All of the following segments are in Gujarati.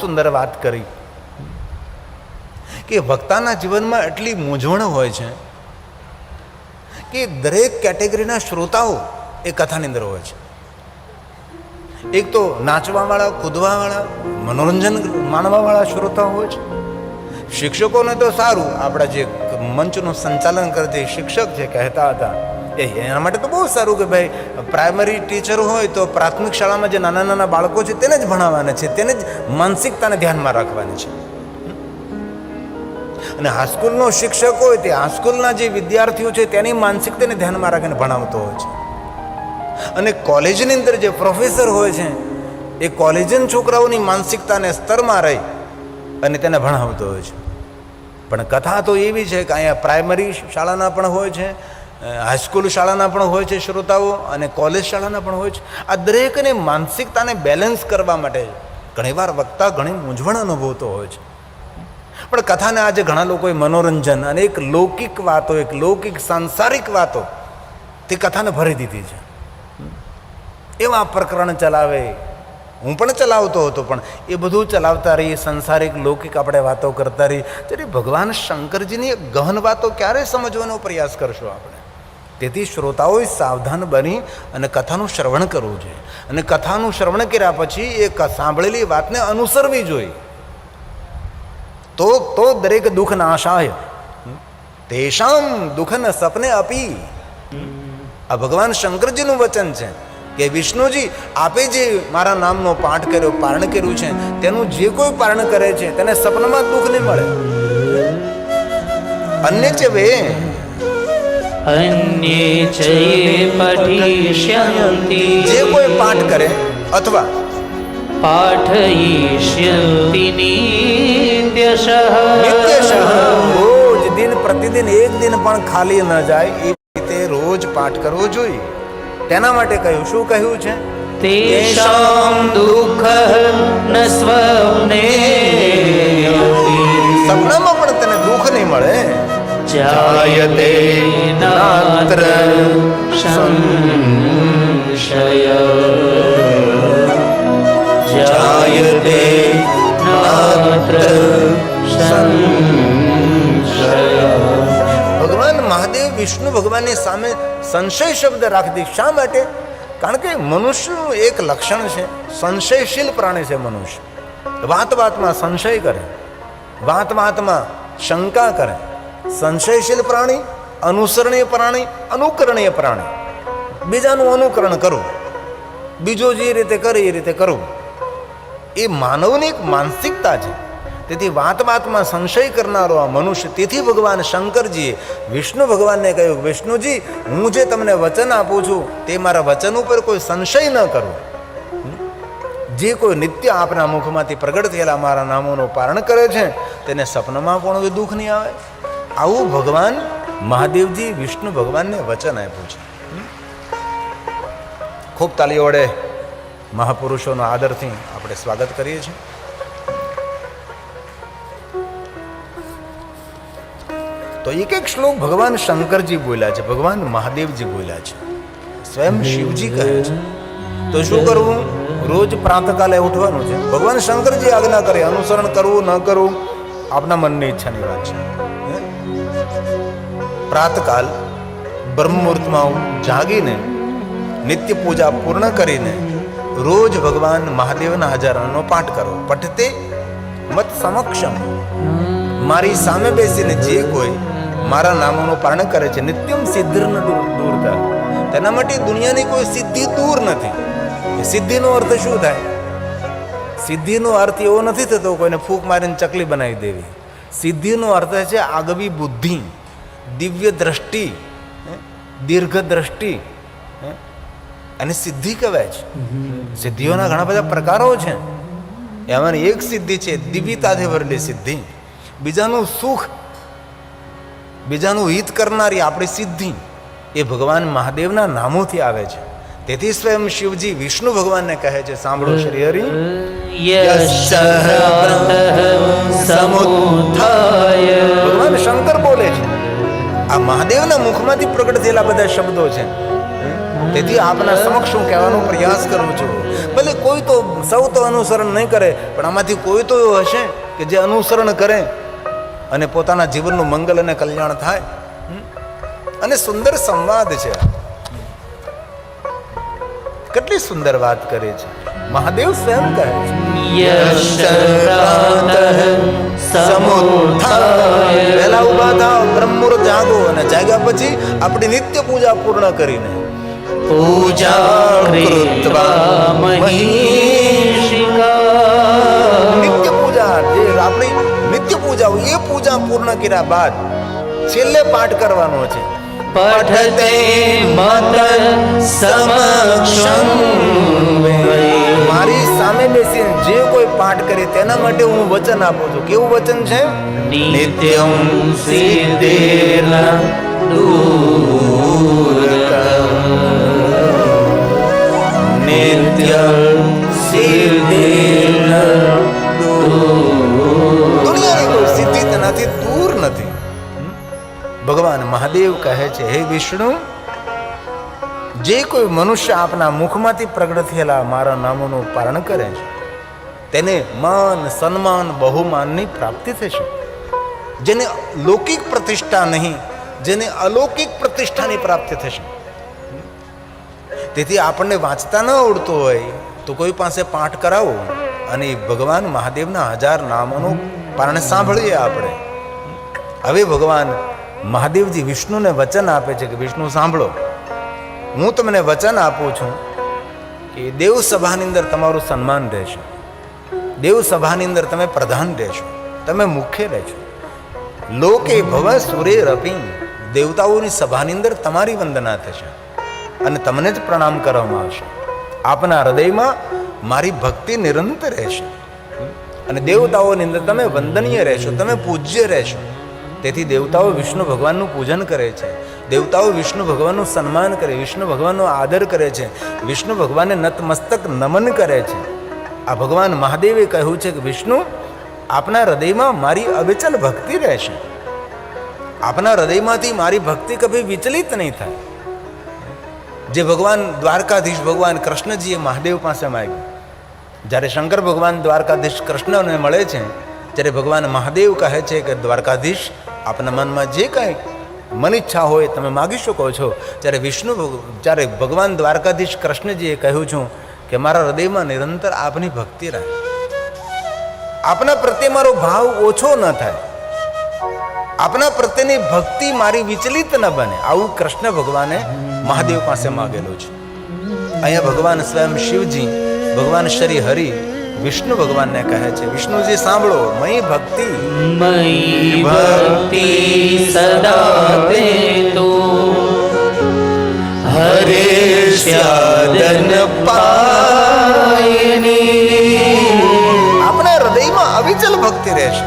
સુંદર વાત કરી. કે વક્તાના જીવનમાં એટલી મૂંઝવણ હોય છે કે દરેક કેટેગરીના શ્રોતાઓ એ કથાની અંદર હોય છે. એક તો નાચવાવાળા, કૂદવાવાળા, મનોરંજન માણવાવાળા શ્રોતાઓ હોય છે. શિક્ષકોને તો સારું, આપણા જે મંચનું સંચાલન કરતી શિક્ષક જે કહેતા હતા એ એના માટે તો બહુ સારું કે ભાઈ પ્રાઇમરી ટીચર હોય તો પ્રાથમિક શાળામાં જે નાના નાના બાળકો છે તેને જ ભણાવવાના છે, તેને જ માનસિકતાને ધ્યાનમાં રાખવાની છે. અને હાઈસ્કૂલનો શિક્ષક હોય તે હાઈસ્કૂલના જે વિદ્યાર્થીઓ છે તેની માનસિકતાને ધ્યાનમાં રાખીને ભણાવતો હોય છે. અને કોલેજની અંદર જે પ્રોફેસર હોય છે, એ કોલેજન છોકરાઓની માનસિકતાને સ્તરમાં રહી અને તેને ભણાવતો હોય છે. પણ કથા તો એવી છે કે અહીંયા પ્રાઇમરી શાળાના પણ હોય છે હાઈસ્કૂલ શાળાના પણ હોય છે શ્રોતાઓ અને કોલેજ શાળાના પણ હોય છે. આ દરેકને માનસિકતાને બેલેન્સ કરવા માટે ઘણીવાર વક્તા ઘણી મૂંઝવણ અનુભવતો હોય છે. પણ કથાને આજે ઘણા લોકોએ મનોરંજન અને એક લૌકિક વાતો, એક લૌકિક સાંસારિક વાતો તે કથાને ભરી દીધી છે. એવા પ્રકરણ ચલાવે. હું પણ ચલાવતો હતો પણ એ બધું ચલાવતા રહી સંસારિક, લૌકિક આપણે વાતો કરતા રહી ત્યારે ભગવાન શંકરજીની ગહન વાતો ક્યારે સમજવાનો પ્રયાસ કરશો આપણે? તેથી શ્રોતાઓએ સાવધાન બની અને કથાનું શ્રવણ કરવું જોઈએ. અને કથાનું શ્રવણ કર્યા પછી એ સાંભળેલી વાતને અનુસરવી જોઈએ. તો તો દરેક દુઃખ નાશાય તેશામ દુઃખ ન સપને અપી. આ ભગવાન શંકરજીનું વચન છે કે વિષ્ણુજી આપે જે મારા નામનો પાઠ કર્યો, પારણ કર્યું છે, તેનું જે કોઈ પારણ કરે છે, તેને સપનામાં દુઃખ નહીં મળે. અન્ય છે વે અન્ય પઠિષ્યંતિ જે કોઈ પાઠ કરે અથવા પાઠયિષ્યંતિ નિત્યશઃ નિત્યશઃ રોજ દિન પ્રતિદિન એક દિન પણ ખાલી ન જાય એ રીતે રોજ પાઠ કરવો જોઈએ। તેના માટે કહ્યું શું કહ્યું છે? તેષામ દુઃખ ન સ્વપ્ને સપનામાં પણ તને દુઃખ નહીં મળે? जायते नात्र संशय जायते नात्र संशय ભગવાન મહાદેવ વિષ્ણુ ભગવાનની સામે સંશય શબ્દ રાખી દીધો શા માટે કારણ કે મનુષ્યનું એક લક્ષણ છે સંશયશીલ પ્રાણી છે મનુષ્ય વાત વાતમાં સંશય કરે વાત વાતમાં શંકા કરે સંશયશીલ પ્રાણી, અનુસરણીય પ્રાણી, અનુકરણીય પ્રાણી. બીજાનું અનુકરણ કરવું બીજો જે રીતે કરે એ રીતે કરવું એ માનવની એક માનસિકતા છે. તેથી વાત વાતમાં સંશય કરનારો આ મનુષ્ય, તેથી ભગવાન શંકરજીએ વિષ્ણુ ભગવાનને કહ્યું, વિષ્ણુજી, હું જે તમને વચન આપું છું, તે મારા વચન ઉપર કોઈ સંશય ન કરો. જે કોઈ નિત્ય આપના મુખમાંથી પ્રગટ થયેલા મારા નામોનું પારણ કરે છે, તેને સપનામાં પણ દુઃખ નહીં આવે. આવું ભગવાન મહાદેવજી, વિષ્ણુ ભગવાનને વચન આપ્યું છે. ખૂબ તાલીઓ વડે મહાપુરુષોનો આદરથી આપણે સ્વાગત કરીએ છીએ. તો એક એક શ્લોક ભગવાન શંકરજી બોલ્યા છે, ભગવાન મહાદેવજી બોલ્યા છે. સ્વયં શિવજી કહે છે. તો શું કરવું? રોજ પ્રાંતકાલે ઉઠવાનું છે. ભગવાન શંકરજી આજ્ઞા કરે, અનુસરણ કરવું, ન કરવું, આપના મનની ઈચ્છાની વાત છે? પ્રાતકાલ બ્રહ્મમુહૂર્તમાં હું જાગીને, નિત્ય પૂજા પૂર્ણ કરીને રોજ ભગવાન મહાદેવના હજારાનો પાઠ કરો. પઠતે મત સમક્ષમ. મારી સામે બેસીને જે કોઈ મારા નામોનું પારણ કરે છે, નિત્યમ સિદ્ધિર ન દૂર દૂર થાય તેના માટે દુનિયાની કોઈ સિદ્ધિ દૂર નથી. સિદ્ધિનો અર્થ શું થાય? સિદ્ધિનો અર્થ એવો નથી થતો કોઈને ફૂંક મારીને ચકલી બનાવી દેવી. સિદ્ધિનો અર્થ છે આગવી બુદ્ધિ, દિવ્ય દ્રષ્ટિ દીર્ઘ દ્રષ્ટિ અને સિદ્ધિ કહેવાય છે. સિદ્ધિઓના ઘણા બધા પ્રકારો છે. એમાંની એક સિદ્ધિ છે દિવ્યતાથી ભરેલી સિદ્ધિ. બીજાનું સુખ, બીજાનું હિત કરનારી આપણી સિદ્ધિ એ ભગવાન મહાદેવના નામોથી આવે છે. તેથી સ્વયં શિવજી વિષ્ણુ ભગવાનને કહે છે સાંભળો શ્રી હરિ. સમુત્થાય ભગવાન શંકર બોલે છે આ મહાદેવના મુખમાંથી પ્રગટ થયેલા બધા શબ્દો છે. તેથી આપના સમક્ષ હું કહેવાનો પ્રયાસ કરું છું. ભલે કોઈ તો સૌ તો અનુસરણ નહીં કરે પણ આમાંથી કોઈ તો એવું હશે કે જે અનુસરણ કરે અને પોતાના જીવનનું મંગલ અને કલ્યાણ થાય. અને સુંદર સંવાદ છે. કેટલી સુંદર વાત કરે છે. મહાદેવ સ્વયં કહે છે. યશ્રાતઃ ઊભા થાવ બ્રહ્મુહૂર્ત જાગો અને જાગ્યા પછી આપણી નિત્ય પૂજા પૂર્ણ કરીને પૂજા કૃત્વા નિત્ય પૂજા જે આપણી નિત્ય પૂજા એ પૂજા પૂર્ણ કર્યા બાદ છેલ્લે પાઠ કરવાનો છે. પઠતે માતર સમક્ષમ મારી સામે બેસીને જે કોઈ પાઠ કરે તેના માટે હું વચન આપું છું. કેવું વચન છે? નિત્યમ સિદ્ધેર્ન નિત્યમ મહાદેવ કહે છે, હે વિષ્ણુ, જે કોઈ મનુષ્ય આપના મુખમાંથી પ્રગટ થયેલા મારા નામોનું પારણ કરે છે, તેને માન, સન્માન, બહુમાનની પ્રાપ્તિ થશે. જેને લૌકિક પ્રતિષ્ઠા નહીં, જેને અલૌકિક પ્રતિષ્ઠાની પ્રાપ્તિ થશે. તેથી આપણને વાંચતા ન આવડતું હોય તો કોઈ પાસે પાઠ કરાવો અને ભગવાન મહાદેવના હજાર નામોનું પારણ સાંભળીએ આપણે. હવે ભગવાન મહાદેવજી વિષ્ણુને વચન આપે છે કે, વિષ્ણુ, સાંભળો. હું તમને વચન આપું છું કે, દેવ સભાની અંદર તમારું સન્માન રહેશે. દેવ સભાની અંદર તમે પ્રધાન રહેશો. તમે મુખ્ય રહેશો. લોકે ભવ સુરે રપિંગ દેવતાઓની સભાની અંદર તમારી વંદના થશે અને તમને જ પ્રણામ કરવામાં આવશે. આપના હૃદયમાં મારી ભક્તિ નિરંતર રહેશે. અને દેવતાઓની અંદર તમે વંદનીય રહેશો, તમે પૂજ્ય રહેશો. તેથી દેવતાઓ વિષ્ણુ ભગવાનનું પૂજન કરે છે. દેવતાઓ વિષ્ણુ ભગવાનનું સન્માન કરે, વિષ્ણુ ભગવાનનો આદર કરે છે. વિષ્ણુ ભગવાનને નતમસ્તક નમન કરે છે. આ ભગવાન મહાદેવે કહ્યું છે કે, વિષ્ણુ, આપના હૃદયમાં મારી અવિચલ ભક્તિ રહેશે. આપના હૃદયમાંથી મારી ભક્તિ કભી વિચલિત નહીં થાય. જે ભગવાન દ્વારકાધીશ ભગવાન કૃષ્ણજીએ મહાદેવ પાસે માગ્યું. જ્યારે શંકર ભગવાન દ્વારકાધીશ કૃષ્ણને મળે છે, ત્યારે ભગવાન મહાદેવ કહે છે કે, દ્વારકાધીશ આપના મનમાં જે કાંઈ મન ઈચ્છા હોય તમે માગી શકો છો. ત્યારે વિષ્ણુ જ્યારે ભગવાન દ્વારકાધીશ કૃષ્ણજીએ કહ્યું છું કે મારા હૃદયમાં નિરંતર આપની ભક્તિ રહે. આપના પ્રત્યે મારો ભાવ ઓછો ન થાય. આપના પ્રત્યેની ભક્તિ મારી વિચલિત ન બને. આવું કૃષ્ણ ભગવાને મહાદેવ પાસે માગેલું છે. અહીંયા ભગવાન સ્વયં શિવજી, ભગવાન શ્રી હરિ વિષ્ણુ ભગવાનને કહે છે વિષ્ણુજી સાંભળો મય ભક્તિ મય ભક્તિ સદા તે તો હરે સ્યાદન પાયની। આપણા હૃદયમાં અવિચલ ભક્તિ રહેશે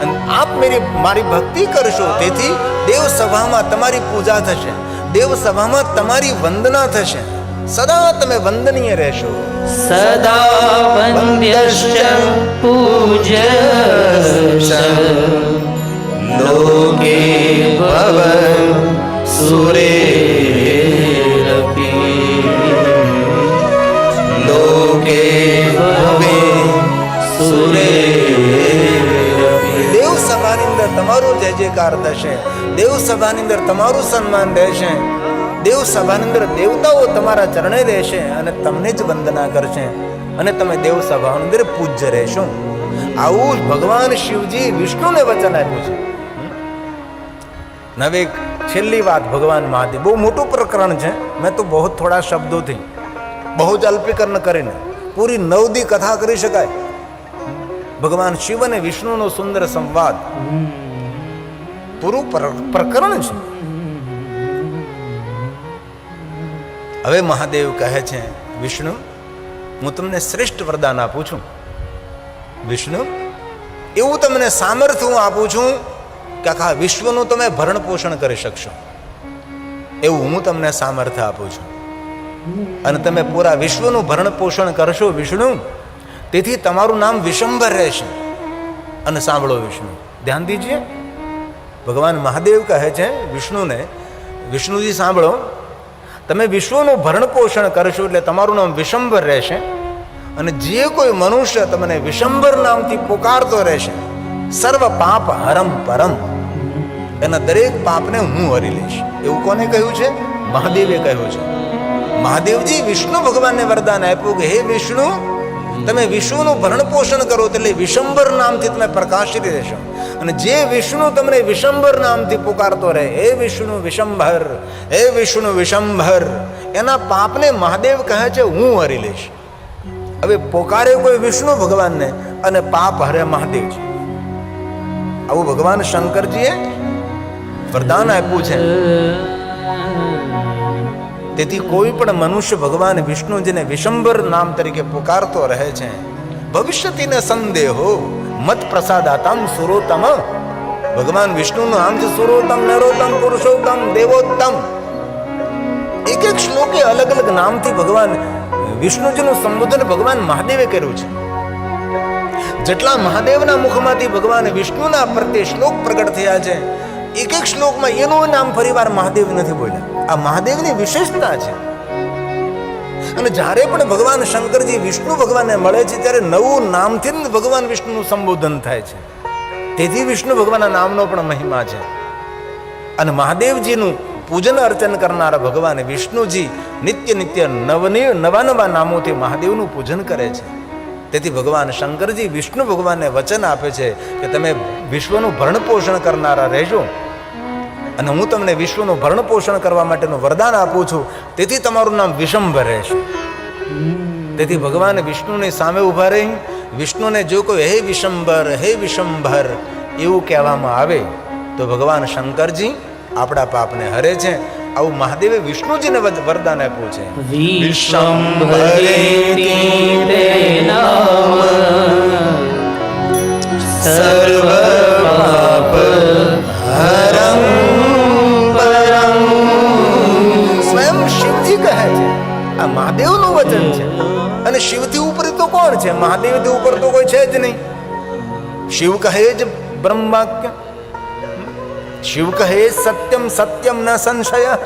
અને આપ મેરી મારી ભક્તિ કરશો તેથી દેવ સભામાં તમારી પૂજા થશે દેવ સભામાં તમારી વંદના થશે। સદા તમે વંદનીય રહેશો સદા વંદ્યશ્ચ પૂજ લોકે ભવ સુરેરપી લોકે ભવે સુરે દેવ સભાની અંદર તમારું જય જયકાર થશે દેવ સભાની અંદર તમારું સન્માન રહેશે દેવ સભાની અંદર દેવતાઓ તમારા ચરણે રહેશે અને તમને જ વંદના કરશે અને તમે દેવ સભાની અંદર પૂજ્ય રહેશો. આવું જ ભગવાન શિવજી વિષ્ણુને વચન આપ્યું છે. નવે છેલ્લી વાત ભગવાન મહાદેવ. બહુ મોટું પ્રકરણ છે. મેં તો બહુ થોડા શબ્દોથી બહુ જ અલ્પીકરણ કરીને પૂરી નવદી કથા કરી શકાય. ભગવાન શિવ અને વિષ્ણુનો સુંદર સંવાદ. પૂરું, પ્રકરણ છે. હવે મહાદેવ કહે છે, વિષ્ણુ, હું તમને શ્રેષ્ઠ વરદાન આપું છું. વિષ્ણુ, એવું તમને સામર્થ્ય હું આપું છું કે આખા વિશ્વનું તમે ભરણ પોષણ કરી શકશો. એવું હું તમને સામર્થ્ય આપું છું. અને તમે પૂરા વિશ્વનું ભરણ પોષણ કરશો, વિષ્ણુ. તેથી તમારું નામ વિશંભર રહેશે. અને સાંભળો વિષ્ણુ, ધ્યાન દીજીએ. ભગવાન મહાદેવ કહે છે, વિષ્ણુને, વિષ્ણુજી, સાંભળો. તમે વિશ્વનું ભરણ પોષણ કરશો એટલે તમારું નામ વિશંભર રહેશે. અને જે કોઈ મનુષ્ય તમને વિશંભર નામથી પોકારતો રહેશે, સર્વ પાપ હરમ પરમ. એના દરેક પાપને હું હરી લઈશ. એવું કોને કહ્યું છે? મહાદેવે કહ્યું છે. મહાદેવજી, વિષ્ણુ ભગવાનને વરદાન આપ્યું કે, હે વિષ્ણુ, તમે વિષ્ણુનું ભરણ પોષણ કરો એટલે વિશંભર નામથી તમે પ્રકાશિત રહેશો. અને જે વિષ્ણુ તમને વિશંભર નામથી પુકારતો રહે, હે વિષ્ણુ વિશંભર, હે વિષ્ણુ વિશંભર, એના પાપને મહાદેવ કહે છે, હું હરી લઈશ. હવે પોકારે કોઈ વિષ્ણુ ભગવાનને, અને પાપ હરે મહાદેવજી. આવું ભગવાન શંકરજીએ વરદાન આપ્યું છે. તેથી કોઈ પણ મનુષ્ય ભગવાન વિષ્ણુજીને વિશંભર નામ તરીકે પુકારતો રહે છે. ભવિષ્યતિને સંદેહો. મત પ્રસાદાતમ સુરોતમ. ભગવાન વિષ્ણુનું નામ છે સુરોતમ નરોતમ પુરુષોત્તમ, દેવોત્તમ. એક એક શ્લોકે અલગ અલગ નામથી ભગવાન વિષ્ણુજીનું સંબોધન ભગવાન મહાદેવે કર્યું છે. જેટલા મહાદેવના મુખમાંથી ભગવાન વિષ્ણુના પ્રત્યે શ્લોક પ્રગટ થયા છે, એક એક શ્લોકમાં એનું નામ ફરીવાર મહાદેવ નથી બોલ્યા. આ મહાદેવની વિશેષતા છે. અને જ્યારે પણ ભગવાન શંકરજી વિષ્ણુ ભગવાનને મળે છે, ત્યારે નવું નામથી ભગવાન વિષ્ણુનું સંબોધન થાય છે. તેથી વિષ્ણુ ભગવાનના નામનો પણ મહિમા છે. અને મહાદેવજીનું પૂજન અર્ચન કરનારા ભગવાન વિષ્ણુજી નિત્ય નિત્ય નવની નવા નવા નામોથી મહાદેવનું પૂજન કરે છે. તેથી ભગવાન શંકરજી વિષ્ણુ ભગવાનને વચન આપે છે કે તમે વિશ્વનું ભરણ પોષણ કરનારા રહેજો. અને હું તમને વિશ્વનું ભરણ પોષણ કરવા માટેનું વરદાન આપું છું. તેથી તમારું નામ વિશંભર રહેશે. તેથી ભગવાન વિષ્ણુની સામે ઊભા રહી. વિષ્ણુને જો કોઈ હે વિશંભર હે વિષમભર એવું કહેવામાં આવે તો ભગવાન શંકરજી આપણા પાપને હરે છે. આવું મહાદેવે વિષ્ણુજીને વરદાન આપ્યું છે. વિશ્વંભરેતિ સર્વ અને શિવથી ઉપર તો કોણ છે? મહાદેવથી ઉપર તો કોઈ છે જ નહીં. શિવ કહે જ બ્રહ્માક્ય. શિવ કહે સત્યમ સત્યમ ન સંશય.